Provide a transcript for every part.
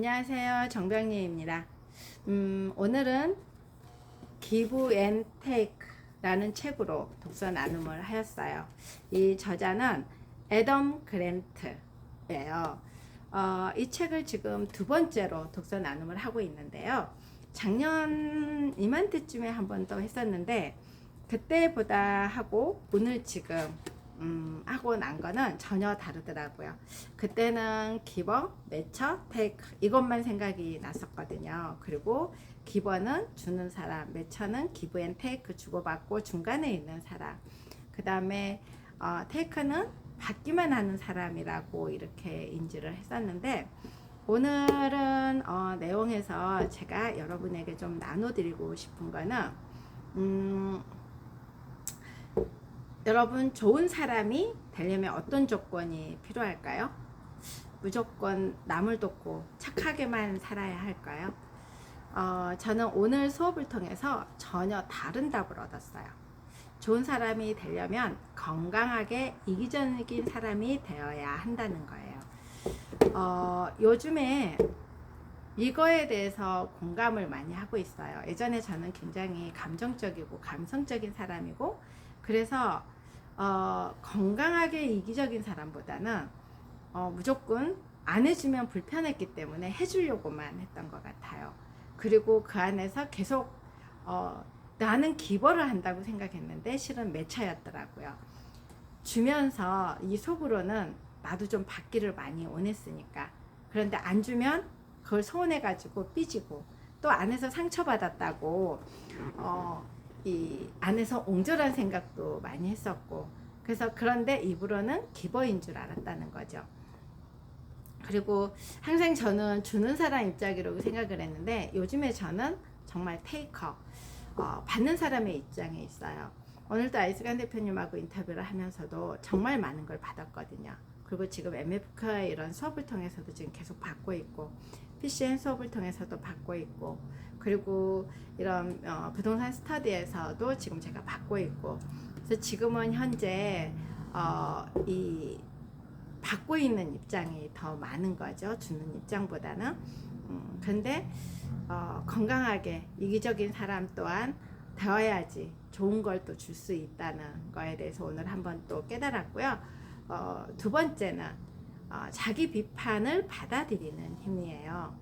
안녕하세요. 정병리입니다. 음, 오늘은 기브 앤 테이크라는 책으로 독서 나눔을 하였어요. 이 저자는 애덤 그랜트예요. 어, 이 책을 지금 두 번째로 독서 나눔을 하고 있는데요. 작년 이맘때쯤에 한 번 더 했었는데 그때보다 하고 오늘 지금 음, 하고 난 거는 전혀 다르더라고요. 그때는 기버, 매처, 테이크 이것만 생각이 났었거든요. 그리고 기버는 주는 사람, 매처는 기브 앤 테이크 주고받고 중간에 있는 사람. 그 다음에 어, 테이크는 받기만 하는 사람이라고 이렇게 인지를 했었는데 오늘은 어, 내용에서 제가 여러분에게 좀 나눠드리고 싶은 거는 음, 여러분 좋은 사람이 되려면 어떤 조건이 필요할까요? 무조건 남을 돕고 착하게만 살아야 할까요? 어, 저는 오늘 수업을 통해서 전혀 다른 답을 얻었어요. 좋은 사람이 되려면 건강하게 이기적인 사람이 되어야 한다는 거예요. 어, 요즘에 이거에 대해서 공감을 많이 하고 있어요. 예전에 저는 굉장히 감정적이고 감성적인 사람이고 그래서 어, 건강하게 이기적인 사람보다는 어, 무조건 안 해주면 불편했기 때문에 해주려고만 했던 것 같아요. 그리고 그 안에서 계속 어, 나는 기벌을 한다고 생각했는데 실은 매차였더라고요. 주면서 이 속으로는 나도 좀 받기를 많이 원했으니까 그런데 안 주면 그걸 서운해가지고 삐지고 또 안에서 상처받았다고 어, 이 안에서 옹졸한 생각도 많이 했었고 그래서 그런데 입으로는 기버인 줄 알았다는 거죠. 그리고 항상 저는 주는 사람 입장이라고 생각을 했는데 요즘에 저는 정말 테이커 어, 받는 사람의 입장에 있어요. 오늘도 아이스간 대표님하고 인터뷰를 하면서도 정말 많은 걸 받았거든요. 그리고 지금 MFK의 이런 수업을 통해서도 지금 계속 받고 있고 PCN 수업을 통해서도 받고 있고 그리고 이런 어, 부동산 스터디에서도 지금 제가 받고 있고. 그래서 지금은 현재 어, 이 받고 있는 입장이 더 많은 거죠 주는 입장보다는. 음, 근데 어, 건강하게 이기적인 사람 또한 되어야지 좋은 걸 또 줄 수 있다는 거에 대해서 오늘 한번 또 깨달았고요. 어, 두 번째는 어, 자기 비판을 받아들이는 힘이에요.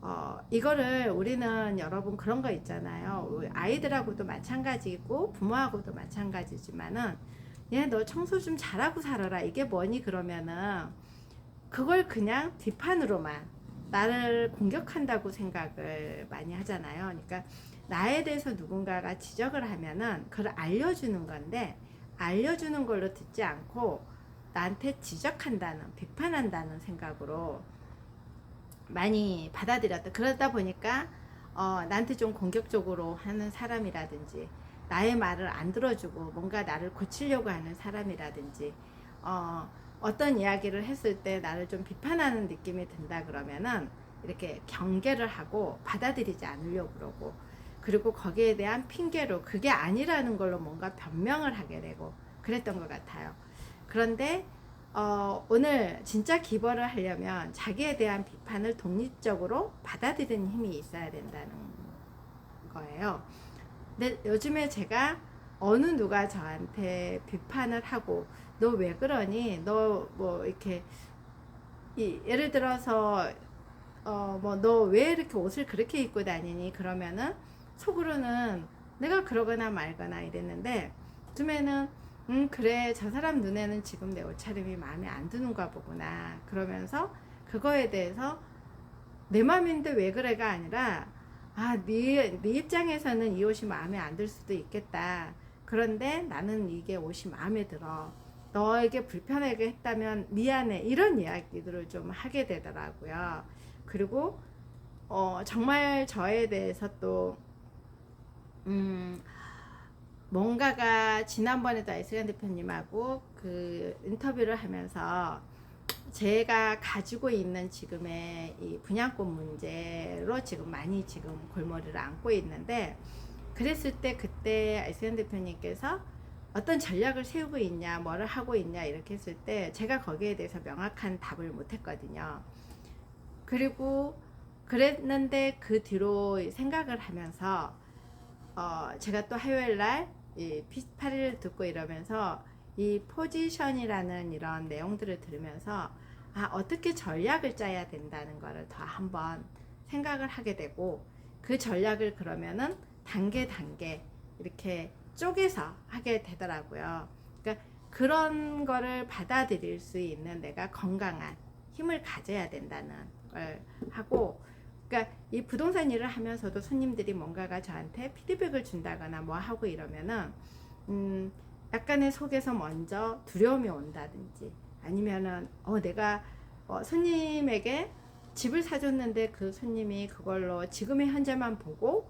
어, 이거를 우리는 여러분 그런 거 있잖아요. 아이들하고도 마찬가지고 부모하고도 마찬가지지만은 얘너 청소 좀 잘하고 살아라. 이게 뭐니 그러면은 그걸 그냥 뒷판으로만 나를 공격한다고 생각을 많이 하잖아요. 그러니까 나에 대해서 누군가가 지적을 하면은 그걸 알려주는 건데 알려주는 걸로 듣지 않고 나한테 지적한다는 비판한다는 생각으로 많이 받아들였다. 그러다 보니까 어, 나한테 좀 공격적으로 하는 사람이라든지 나의 말을 안 들어주고 뭔가 나를 고치려고 하는 사람이라든지 어, 어떤 이야기를 했을 때 나를 좀 비판하는 느낌이 든다 그러면은 이렇게 경계를 하고 받아들이지 않으려고 그러고 그리고 거기에 대한 핑계로 그게 아니라는 걸로 뭔가 변명을 하게 되고 그랬던 것 같아요. 그런데 어, 오늘 진짜 기벌을 하려면 자기에 대한 비판을 독립적으로 받아들이는 힘이 있어야 된다는 거예요. 근데 요즘에 제가 어느 누가 저한테 비판을 하고 너 왜 그러니? 너 뭐 이렇게 이, 예를 들어서 어 뭐 너 왜 이렇게 옷을 그렇게 입고 다니니? 그러면은 속으로는 내가 그러거나 말거나 이랬는데 요즘에는 음 그래 저 사람 눈에는 지금 내 옷차림이 마음에 안 드는가 보구나. 그러면서 그거에 대해서 내 맘인데 왜 그래가 아니라 아 네 네 입장에서는 이 옷이 마음에 안 들 수도 있겠다. 그런데 나는 이게 옷이 마음에 들어. 너에게 불편하게 했다면 미안해. 이런 이야기들을 좀 하게 되더라고요. 그리고 어 정말 저에 대해서 또 음, 뭔가가 지난번에도 아이스란 대표님하고 그 인터뷰를 하면서 제가 가지고 있는 지금의 이 분양권 문제로 지금 많이 지금 골머리를 앓고 있는데 그랬을 때 그때 아이스란 대표님께서 어떤 전략을 세우고 있냐, 뭐를 하고 있냐 이렇게 했을 때 제가 거기에 대해서 명확한 답을 못 했거든요. 그리고 그랬는데 그 뒤로 생각을 하면서 어 제가 또 화요일 날 이 피파리를 듣고 이러면서 이 포지션이라는 이런 내용들을 들으면서 아 어떻게 전략을 짜야 된다는 거를 더 한번 생각을 하게 되고 그 전략을 그러면은 단계 단계 이렇게 쪼개서 하게 되더라고요. 그러니까 그런 거를 받아들일 수 있는 내가 건강한 힘을 가져야 된다는 걸 하고 그러니까 이 부동산 일을 하면서도 손님들이 뭔가가 저한테 피드백을 준다거나 뭐 하고 이러면은 음 약간의 속에서 먼저 두려움이 온다든지 아니면은 어 내가 어 손님에게 집을 사줬는데 그 손님이 그걸로 지금의 현재만 보고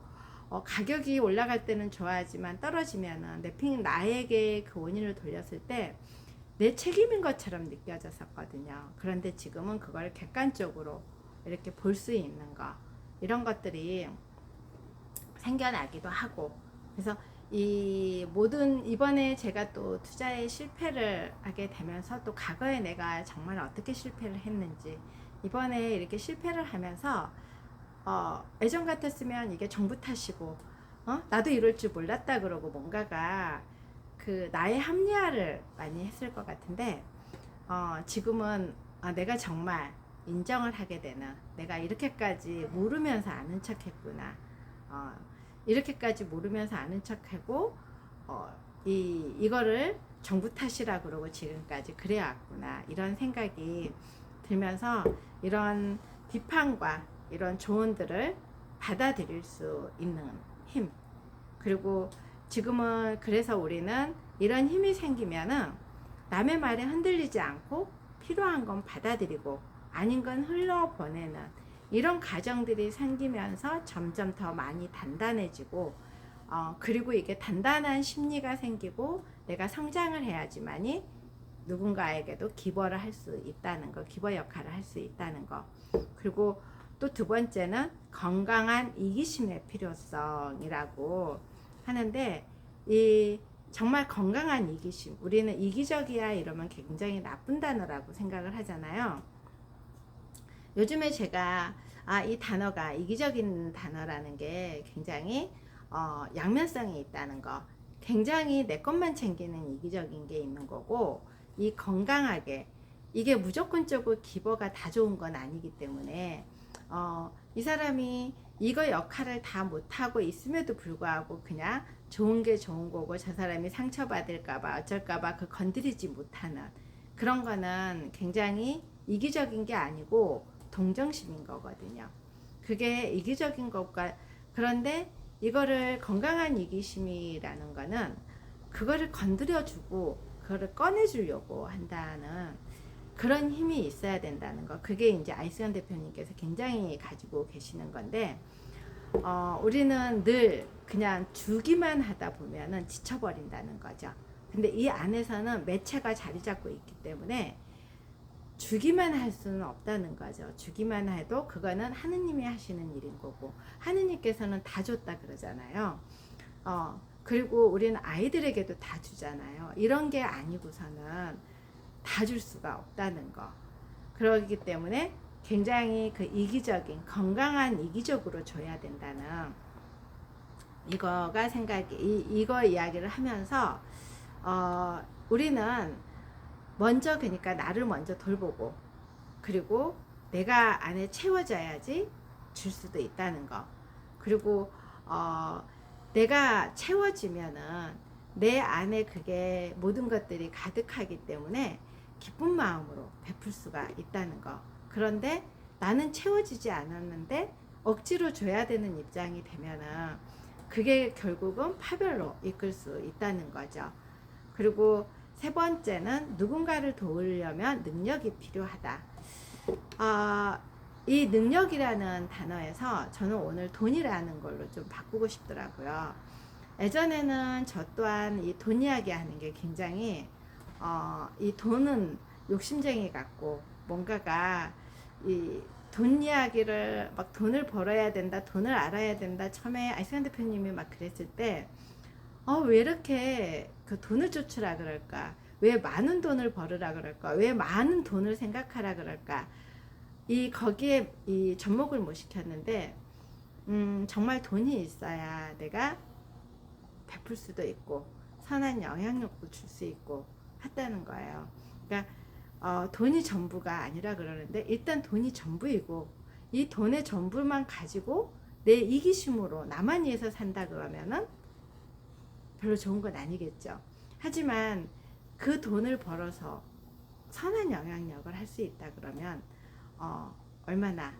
어 가격이 올라갈 때는 좋아하지만 떨어지면은 내핑 나에게 그 원인을 돌렸을 때 내 책임인 것처럼 느껴졌었거든요. 그런데 지금은 그걸 객관적으로 이렇게 볼 수 있는 거 이런 것들이 생겨나기도 하고. 그래서 이 모든 이번에 제가 또 투자에 실패를 하게 되면서 또 과거에 내가 정말 어떻게 실패를 했는지 이번에 이렇게 실패를 하면서 어 예전 같았으면 이게 정부 탓이고 어? 나도 이럴 줄 몰랐다 그러고 뭔가가 그 나의 합리화를 많이 했을 것 같은데 어 지금은 아, 내가 정말 인정을 하게 되는 내가 이렇게까지 모르면서 아는 척 했구나. 어, 이렇게까지 모르면서 아는 척 하고 어, 이 이거를 정부 탓이라 그러고 지금까지 그래왔구나. 이런 생각이 들면서 이런 비판과 이런 조언들을 받아들일 수 있는 힘. 그리고 지금은 그래서 우리는 이런 힘이 생기면은 남의 말에 흔들리지 않고 필요한 건 받아들이고 아닌 건 흘러보내는 이런 가정들이 생기면서 점점 더 많이 단단해지고 어, 그리고 이게 단단한 심리가 생기고 내가 성장을 해야지만이 누군가에게도 기버를 할 수 있다는 거, 기버 역할을 할 수 있다는 거. 그리고 또 두 번째는 건강한 이기심의 필요성이라고 하는데 이 정말 건강한 이기심. 우리는 이기적이야 이러면 굉장히 나쁜 단어라고 생각을 하잖아요. 요즘에 제가 아, 이 단어가 이기적인 단어라는 게 굉장히 어, 양면성이 있다는 거. 굉장히 내 것만 챙기는 이기적인 게 있는 거고 이 건강하게 이게 무조건적으로 기버가 다 좋은 건 아니기 때문에 어, 이 사람이 이거 역할을 다 못하고 있음에도 불구하고 그냥 좋은 게 좋은 거고 저 사람이 상처받을까봐 어쩔까봐 그 건드리지 못하는 그런 거는 굉장히 이기적인 게 아니고 동정심인 거거든요. 그게 이기적인 것과 그런데 이거를 건강한 이기심이라는 거는 그거를 건드려주고 그거를 꺼내주려고 한다는 그런 힘이 있어야 된다는 거. 그게 이제 아이스현 대표님께서 굉장히 가지고 계시는 건데, 어, 우리는 늘 그냥 주기만 하다 보면은 지쳐버린다는 거죠. 근데 이 안에서는 매체가 자리 잡고 있기 때문에 주기만 할 수는 없다는 거죠. 주기만 해도 그거는 하느님이 하시는 일인 거고, 하느님께서는 다 줬다 그러잖아요. 어, 그리고 우리는 아이들에게도 다 주잖아요. 이런 게 아니고서는 다 줄 수가 없다는 거. 그러기 때문에 굉장히 그 이기적인 건강한 이기적으로 줘야 된다는 이거가 생각이 이, 이거 이야기를 하면서 어, 우리는 먼저 그러니까 나를 먼저 돌보고 그리고 내가 안에 채워져야지 줄 수도 있다는 거 그리고 어, 내가 채워지면은 내 안에 그게 모든 것들이 가득하기 때문에 기쁜 마음으로 베풀 수가 있다는 거. 그런데 나는 채워지지 않았는데 억지로 줘야 되는 입장이 되면은 그게 결국은 파별로 이끌 수 있다는 거죠. 그리고 세 번째는 누군가를 도우려면 능력이 필요하다. 아, 이 능력이라는 단어에서 저는 오늘 돈이라는 걸로 좀 바꾸고 싶더라고요. 예전에는 저 또한 이 돈 이야기 하는 게 굉장히 어, 이 돈은 욕심쟁이 같고 뭔가가 이 돈 이야기를 막 돈을 벌어야 된다, 돈을 알아야 된다. 처음에 아이스한 대표님이 막 그랬을 때, 어, 왜 이렇게 그 돈을 쫓으라 그럴까? 왜 많은 돈을 벌으라 그럴까? 왜 많은 돈을 생각하라 그럴까? 이 거기에 이 접목을 못 시켰는데 음, 정말 돈이 있어야 내가 베풀 수도 있고 선한 영향력도 줄 수 있고 했다는 거예요. 그러니까 어, 돈이 전부가 아니라 그러는데 일단 돈이 전부이고 이 돈의 전부만 가지고 내 이기심으로 나만 위해서 산다 그러면은 별로 좋은 건 아니겠죠. 하지만 그 돈을 벌어서 선한 영향력을 할 수 있다 그러면 어, 얼마나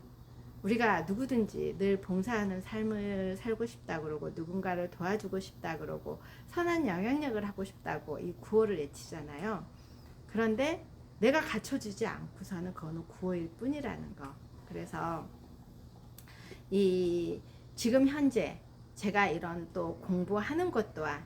우리가 누구든지 늘 봉사하는 삶을 살고 싶다 그러고 누군가를 도와주고 싶다 그러고 선한 영향력을 하고 싶다고 이 구호를 외치잖아요. 그런데 내가 갖춰주지 않고서는 그거는 구호일 뿐이라는 거. 그래서 이 지금 현재 제가 이런 또 공부하는 것 또한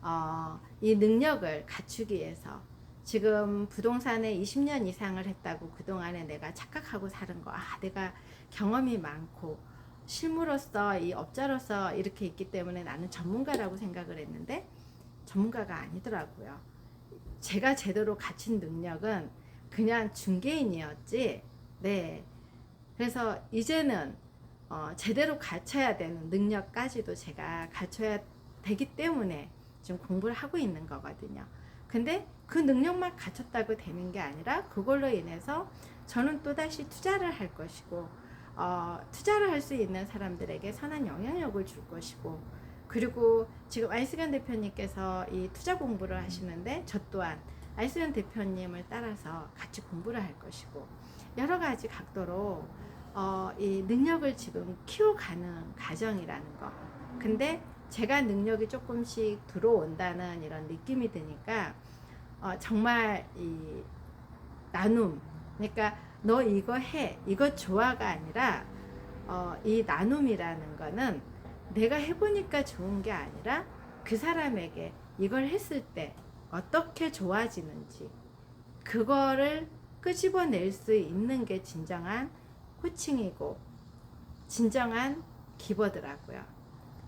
어, 이 능력을 갖추기 위해서 지금 부동산에 20년 이상을 했다고 그동안에 내가 착각하고 사는 거, 아, 내가 경험이 많고 실무로서 이 업자로서 이렇게 있기 때문에 나는 전문가라고 생각을 했는데 전문가가 아니더라고요. 제가 제대로 갖춘 능력은 그냥 중개인이었지. 네. 그래서 이제는 어, 제대로 갖춰야 되는 능력까지도 제가 갖춰야 되기 때문에 지금 공부를 하고 있는 거거든요. 근데 그 능력만 갖췄다고 되는 게 아니라 그걸로 인해서 저는 또다시 투자를 할 것이고 어, 투자를 할 수 있는 사람들에게 선한 영향력을 줄 것이고 그리고 지금 아이스간 대표님께서 이 투자 공부를 하시는데 저 또한 아이스간 대표님을 따라서 같이 공부를 할 것이고 여러 가지 각도로 어, 이 능력을 지금 키워가는 과정이라는 거. 근데 제가 능력이 조금씩 들어온다는 이런 느낌이 드니까 어, 정말 이 나눔 그러니까 너 이거 해 이거 좋아가 아니라 어, 이 나눔이라는 거는 내가 해보니까 좋은 게 아니라 그 사람에게 이걸 했을 때 어떻게 좋아지는지 그거를 끄집어낼 수 있는 게 진정한 코칭이고 진정한 기버더라고요.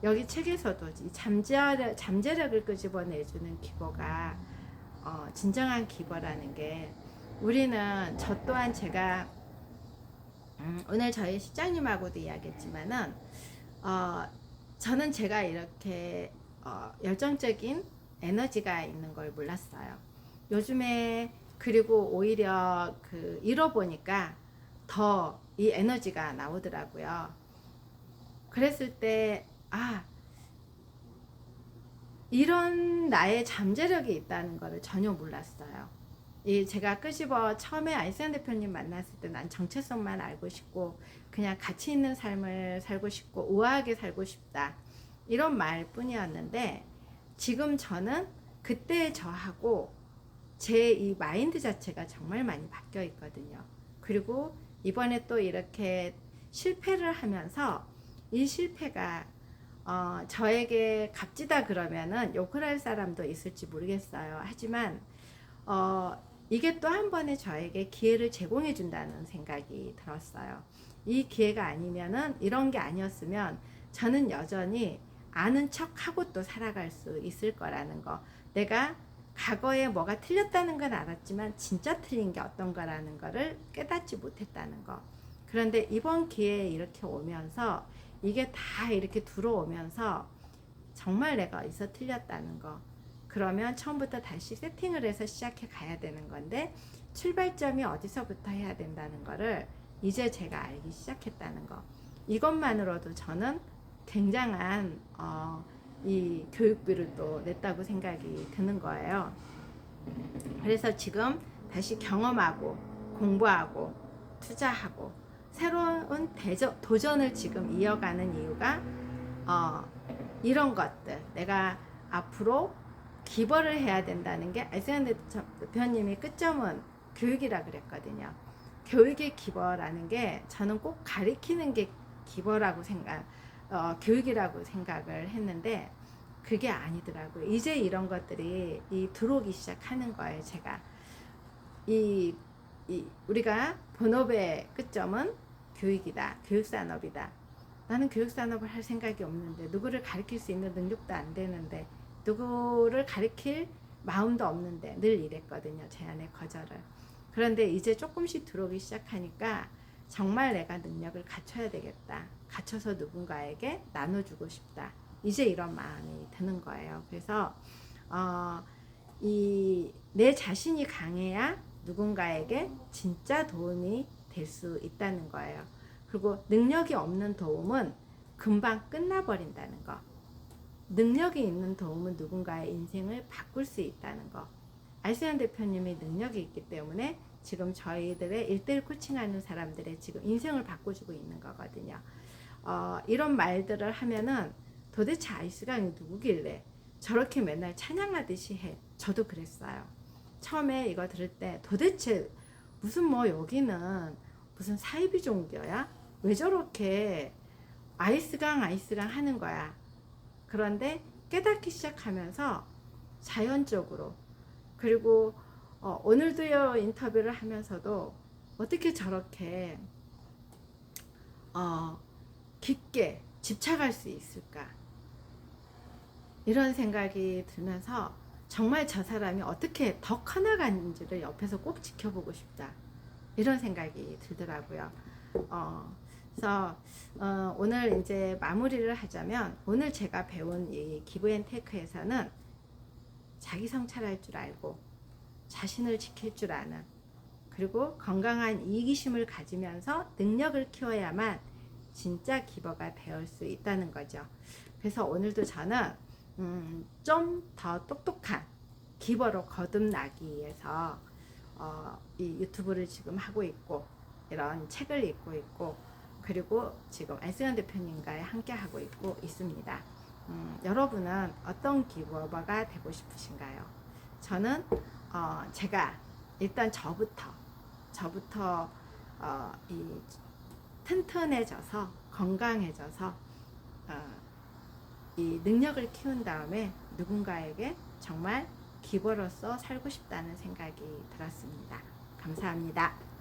여기 책에서도 이 잠재력, 잠재력을 끄집어내주는 기버가 어, 진정한 기버라는 게 우리는 저 또한 제가 음, 오늘 저희 시장님하고도 이야기했지만은 어, 저는 제가 이렇게 어, 열정적인 에너지가 있는 걸 몰랐어요. 요즘에 그리고 오히려 그 잃어보니까 더 이 에너지가 나오더라고요. 그랬을 때, 아, 이런 나의 잠재력이 있다는 것을 전혀 몰랐어요. 이 제가 끄집어 처음에 아이스한 대표님 만났을 때 난 정체성만 알고 싶고 그냥 가치 있는 삶을 살고 싶고 우아하게 살고 싶다 이런 말뿐이었는데 지금 저는 그때 저하고 제 이 마인드 자체가 정말 많이 바뀌어 있거든요. 그리고 이번에 또 이렇게 실패를 하면서 이 실패가 어, 저에게 값지다 그러면은 욕을 할 사람도 있을지 모르겠어요. 하지만 어, 이게 또 한 번에 저에게 기회를 제공해 준다는 생각이 들었어요. 이 기회가 아니면은 이런 게 아니었으면 저는 여전히 아는 척 하고 또 살아갈 수 있을 거라는 거. 내가 과거에 뭐가 틀렸다는 건 알았지만 진짜 틀린 게 어떤 거라는 거를 깨닫지 못했다는 거. 그런데 이번 기회에 이렇게 오면서 이게 다 이렇게 들어오면서 정말 내가 어디서 틀렸다는 거. 그러면 처음부터 다시 세팅을 해서 시작해 가야 되는 건데 출발점이 어디서부터 해야 된다는 거를 이제 제가 알기 시작했다는 거. 이것만으로도 저는 굉장한 어, 이 교육비를 또 냈다고 생각이 드는 거예요. 그래서 지금 다시 경험하고 공부하고 투자하고 새로운 대저, 도전을 지금 이어가는 이유가 어, 이런 것들 내가 앞으로 기벌을 해야 된다는 게 알세안 대표님이 끝점은 교육이라 그랬거든요. 교육의 기벌라는 게 저는 꼭 가리키는 게 기벌라고 생각 어, 교육이라고 생각을 했는데 그게 아니더라고요. 이제 이런 것들이 이 들어오기 시작하는 거예요. 제가 이, 이 우리가 본업의 끝점은 교육이다, 교육산업이다. 나는 교육산업을 할 생각이 없는데 누구를 가르칠 수 있는 능력도 안 되는데 누구를 가르칠 마음도 없는데 늘 이랬거든요. 제 안에 거절을. 그런데 이제 조금씩 들어오기 시작하니까 정말 내가 능력을 갖춰야 되겠다. 갖춰서 누군가에게 나눠주고 싶다. 이제 이런 마음이 드는 거예요. 그래서 어, 이 내 자신이 강해야 누군가에게 진짜 도움이 될 수 있다는 거예요. 그리고 능력이 없는 도움은 금방 끝나버린다는 거. 능력이 있는 도움은 누군가의 인생을 바꿀 수 있다는 거. 알세현 대표님이 능력이 있기 때문에 지금 저희들의 일대일 코칭하는 사람들의 지금 인생을 바꿔주고 있는 거거든요. 어, 이런 말들을 하면은 도대체 아이스강이 누구길래 저렇게 맨날 찬양하듯이 해. 저도 그랬어요. 처음에 이거 들을 때 도대체 무슨 뭐 여기는 무슨 사이비 종교야? 왜 저렇게 아이스강 아이스강 하는 거야? 그런데 깨닫기 시작하면서 자연적으로 그리고 어, 오늘도요 인터뷰를 하면서도 어떻게 저렇게 어, 깊게 집착할 수 있을까 이런 생각이 들면서 정말 저 사람이 어떻게 더 커나가는지를 옆에서 꼭 지켜보고 싶다 이런 생각이 들더라고요. 어, 그래서 어, 오늘 이제 마무리를 하자면 오늘 제가 배운 이 기브앤테이크에서는 자기 성찰할 줄 알고 자신을 지킬 줄 아는 그리고 건강한 이기심을 가지면서 능력을 키워야만 진짜 기버가 되을 수 있다는 거죠. 그래서 오늘도 저는 음, 좀 더 똑똑한 기버로 거듭나기 위해서 어, 이 유튜브를 지금 하고 있고 이런 책을 읽고 있고 그리고 지금 알승현 대표님과 함께 하고 있고 있습니다. 음, 여러분은 어떤 기버가 되고 싶으신가요? 저는 어, 제가 일단 저부터 저부터 어, 이 튼튼해져서 건강해져서 어, 이 능력을 키운 다음에 누군가에게 정말 기버로서 살고 싶다는 생각이 들었습니다. 감사합니다.